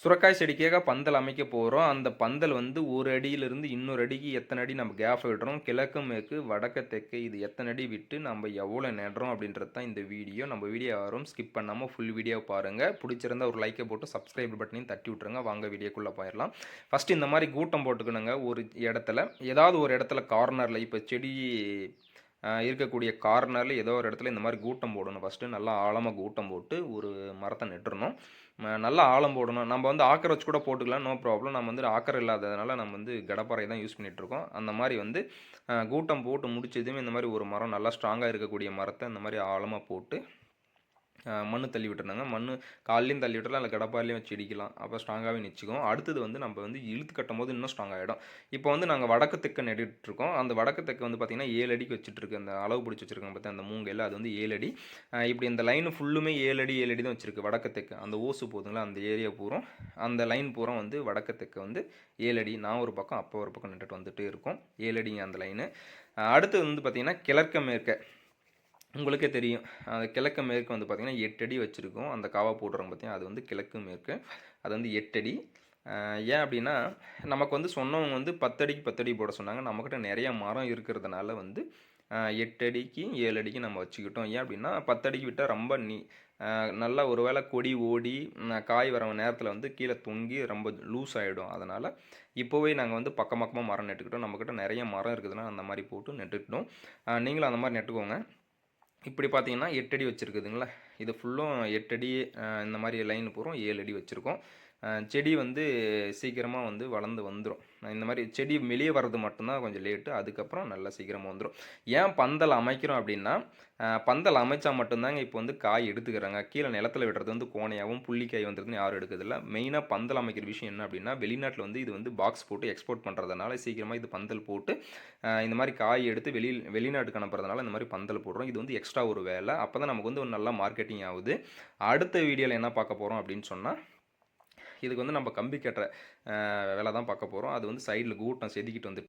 சுரக்காய் செடிக்காக பந்தல் அமைக்க போகிறோம் அந்த பந்தல் வந்து ஒரு அடியிலிருந்து இன்னொரு அடிக்கு எத்தனை அடி நம்ம கேப் விடுறோம். கிழக்கு மேற்கு வடக்கு தெற்கு இது எத்தனை அடி விட்டு நம்ம எவ்வளோ நடுறோம் அப்படின்றது தான் இந்த வீடியோ. நம்ம வீடியோ வரும் ஸ்கிப் பண்ணாமல் ஃபுல் வீடியோ பாருங்கள் பிடிச்சிருந்தா ஒரு லைக்கை போட்டு சப்ஸ்கிரைப் பட்டனையும் தட்டி விட்ருங்க வாங்க வீடியோக்குள்ளே போயிடலாம். ஃபஸ்ட்டு இந்த மாதிரி கூட்டம் போட்டுக்கணுங்க. ஒரு இடத்துல ஏதாவது ஒரு இடத்துல கார்னரில் இப்போ செடி இருக்கக்கூடிய கார்னரில் ஏதோ ஒரு இடத்துல இந்த மாதிரி கூட்டம் போடணும். ஃபஸ்ட்டு நல்லா ஆழமாக கூட்டம் போட்டு ஒரு மரத்தை நட்டுறணும். நல்லா ஆழம் போடணும். நம்ம வந்து ஆக்கர் வச்சு கூட போட்டுக்கலாம் நோ ப்ராப்ளம் நம்ம வந்து ஆக்கர் இல்லாததுனால நம்ம வந்து கடப்பாறை தான் யூஸ் பண்ணிகிட்ருக்கோம் இருக்கோம். அந்த மாதிரி வந்து கூட்டம் போட்டு முடிச்சதுமே இந்த மாதிரி ஒரு மரம் நல்லா ஸ்ட்ராங்காக இருக்கக்கூடிய மரத்தை இந்த மாதிரி ஆழமாக போட்டு மண் தள்ளி விட்டுருந்தாங்க. மண் கால்லையும் தள்ளி விட்டுலாம் இல்லை கடப்பாலையும் வச்சு இடிக்கலாம். அப்போ ஸ்ட்ராங்காகவே நிச்சுக்கும். அடுத்தது வந்து நம்ம வந்து இழுத்து கட்டும் போது இன்னும் ஸ்ட்ராங் ஆகிடும் இப்போ வந்து நாங்கள் வடக்கு தெக்க நெடிட்டுருக்கோம் அந்த வடக்கு தெக்க வந்து பார்த்திங்கன்னா ஏழு அடிக்கு வச்சுட்டுருக்கு அந்த அளவு பிடிச்சி வச்சுருக்கோம் பார்த்தா அந்த மூங்கையில் அது வந்து ஏழு அடி. இப்படி இந்த லைன் ஃபுல்லுமே ஏழு அடி ஏழு அடி தான் வச்சிருக்கு வடக்கு தெக்கு. அந்த ஓசு போதுங்களா அந்த ஏரியா பூரம். அந்த லைன் பூரம் வந்து வடக்கு தெற்கு வந்து ஏழு அடி. நான் ஒரு பக்கம் அப்போ ஒரு பக்கம் நின்றுட்டு வந்துட்டு இருக்கோம். ஏழு அடிங்க அந்த லைனு அடுத்து வந்து பார்த்திங்கன்னா கிழக்க மேற்க. உங்களுக்கே தெரியும். அந்த கிழக்கு மேற்கு வந்து பார்த்திங்கன்னா எட்டு அடி வச்சுருக்கோம். அந்த காவா போடுறோம் பார்த்தீங்கன்னா அது வந்து கிழக்கு மேற்கு. அது வந்து எட்டு அடி. ஏன் அப்படின்னா நமக்கு வந்து சொன்னவங்க வந்து பத்தடிக்கு பத்தடி போட சொன்னாங்க. நம்மக்கிட்ட நிறைய மரம் இருக்கிறதுனால வந்து எட்டு அடிக்கு ஏழு அடிக்கு நம்ம வச்சுக்கிட்டோம். ஏன் அப்படின்னா பத்தடிக்கு விட்டால் ரொம்ப நீ நல்லா ஒரு வேளை கொடி ஓடி காய் வர நேரத்தில் வந்து கீழே தொங்கி ரொம்ப லூஸ் ஆகிடும் அதனால் இப்போவே நாங்கள் வந்து பக்கம் பக்கமாக மரம் நட்டுக்கிட்டோம். நம்மக்கிட்ட நிறைய மரம் இருக்குதுன்னா அந்த மாதிரி போட்டு நட்டுக்கிட்டோம். நீங்களும் அந்த மாதிரி நட்டுக்கோங்க. இப்படி பார்த்தீங்கன்னா எட்டு அடி வச்சுருக்குதுங்களா. இது ஃபுல்லும் எட்டு அடி இந்த மாதிரி லைன் பூரம் ஏழு அடி வச்சுருக்கோம். செடி வந்து சீக்கிரமாக வந்து வளர்ந்து வந்துடும் இந்த மாதிரி செடி வெளியே வர்றது மட்டும்தான் கொஞ்சம் லேட்டு அதுக்கப்புறம் நல்லா சீக்கிரமாக வந்துடும் ஏன் பந்தல் அமைக்கிறோம் அப்படின்னா பந்தல் அமைச்சா மட்டும்தாங்க இப்போ வந்து காய் எடுத்துக்கிறாங்க. கீழே நிலத்துல விடுறது வந்து கோணையாகவும் புள்ளிக்காய் வந்துருதுன்னு யாரும் எடுக்கிறதில்ல. மெயினாக பந்தல் அமைக்கிற விஷயம் என்ன அப்படின்னா வெளிநாட்டில் வந்து இது வந்து பாக்ஸ் போட்டு எக்ஸ்போர்ட் பண்ணுறதுனால சீக்கிரமாக இது பந்தல் போட்டு இந்த மாதிரி காய் எடுத்து வெளி வெளிநாட்டுக்கு அனுப்புறதுனால இந்த மாதிரி பந்தல் போடுறோம். இது வந்து எக்ஸ்ட்ரா ஒரு வேலை. அப்போ தான் நமக்கு வந்து ஒரு நல்லா மார்க்கெட்டிங் ஆகுது. அடுத்த வீடியோவில் என்ன பார்க்க போகிறோம் அப்படின்னு சொன்னால் இதுக்கு வந்து நம்ம கம்பி கட்டுற வேலை தான் பார்க்க போகிறோம் அது வந்து சைடில் கூட்டம் செதுக்கிட்டு வந்து